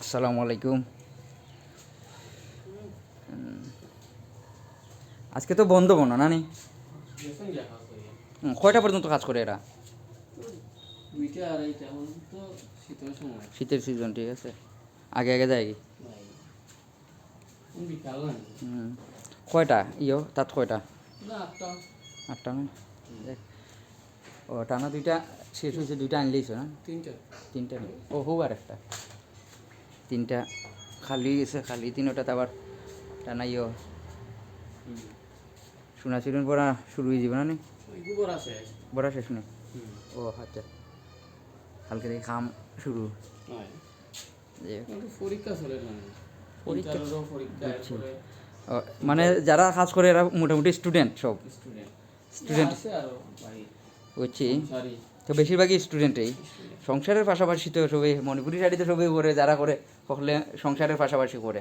আসসালামু আলাইকুম। আজকে তো বন্ধ মনে নানি? কয়টা পর্যন্ত কাজ করে এরা? শীতের সিজন ঠিক আছে। আগে আগে যায় কি? না। কয়টা? ইয়ো তাত কয়টা? না আটটা। দেখ। ও টানা দুইটা শেষ হয়েছে দুইটা আনলেইছো না? তিনটা। তিনটা নেই। ও হোক আর একটা। তিনটা খালি গেছে খালি তিনটাতে আবার টানা ইয়ো। শোনা ছিলেন পড়া শুরু হয়ে যাবে না নি? বড়া শেষ। নেই? ও আচ্ছা। কালকে দেখি খাম শুরু। পরীক্ষা চলে না। মানে যারা কাজ করে এরা মোটামুটি স্টুডেন্ট সব। স্টুডেন্ট বুঝছি তো বেশিরভাগই স্টুডেন্টেই সংসারের পাশাপাশি তো সবাই মণিপুরি শাড়ি তো সবাই পরে যারা করে সকলে সংসারের পাশাপাশি করে।